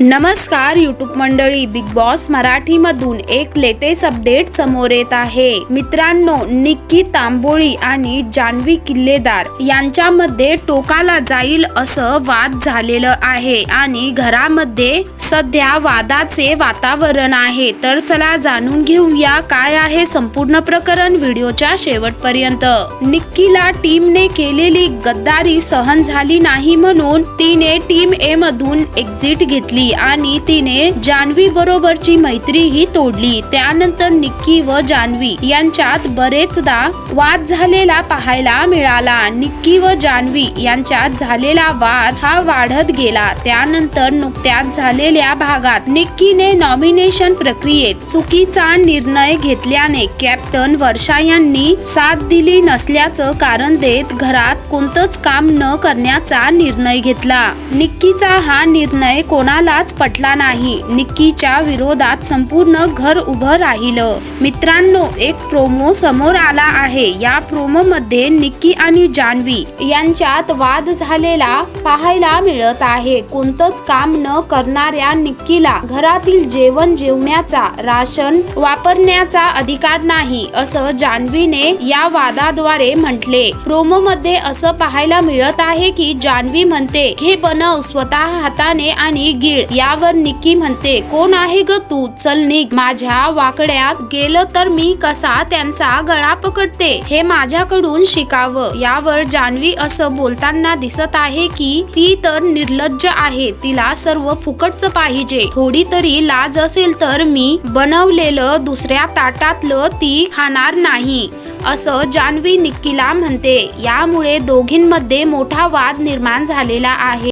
नमस्कार युट्यूब मंडळी. Big boss मराठीमधून एक लेटेस्ट अपडेट समोर येत आहे. मित्रांनो निक्की तांबोळी आणि जान्हवी किल्लेदार यांच्यामध्ये टोकाला जाईल असं वाद झालेलं आहे आणि घरामध्ये सध्या वादाचे वातावरण आहे. तर चला जाणून घेऊया काय आहे संपूर्ण प्रकरण व्हिडिओच्या शेवटपर्यंत. निक्कीला टीमने केलेली गद्दारी सहन झाली नाही म्हणून तिने टीम ए मधून एक्झिट घेतली. आणि तिने जान्हवी बरोबरची मैत्रीही तोडली. त्यानंतर निक्की व जान्हवी यांच्यात बरेचदा वाद झालेला पाहायला मिळाला. निक्की व जान्हवी यांच्यात झालेला वाद हा वाढत गेला. त्यानंतर नुकत्याच झालेल्या भागात निक्कीने नॉमिनेशन प्रक्रियेत चुकीचा निर्णय घेतल्याने कॅप्टन वर्षा यांनी साथ दिली नसल्याचं कारण देत घरात कोणतंच काम न करण्याचा निर्णय घेतला. निक्कीचा हा निर्णय कोणाला कोणालाच पटला नाही. निक्कीच्या विरोधात संपूर्ण घर उभं राहिलं. मित्रांनो एक प्रोमो समोर आला आहे. या प्रोमो मध्ये निक्की आणि जान्हवी यांच्यात वाद झालेला पाहायला मिळत आहे. कोणतंच काम न करणाऱ्या निक्कीला घरातील जेवण जेवण्याचा राशन वापरण्याचा अधिकार नाही असं जान्हवीने या वादाद्वारे म्हटले. प्रोमो मध्ये असं पाहायला मिळत आहे की जान्हवी म्हणते हे बनव स्वतः हाताने आणि गिळ. यावर निक्की म्हणते कोण आहे ग तू? चल निघ. माझ्या वाकड्यात गेलं तर मी कसा त्यांचा गळा पकडते? हे माझ्याकडून शिकावं. यावर जान्हवी असं बोलताना दिसत आहे की ती तर निर्लज्ज आहे. तिला सर्व फुकटच पाहिजे. थोडी तरी लाज असेल तर मी बनवलेलं दुसऱ्या ताटातलं ती खाणार नाही. असं जान्हवी निक्कीला म्हणते. यामुळे दोघींमध्ये मोठा वाद निर्माण झालेला आहे.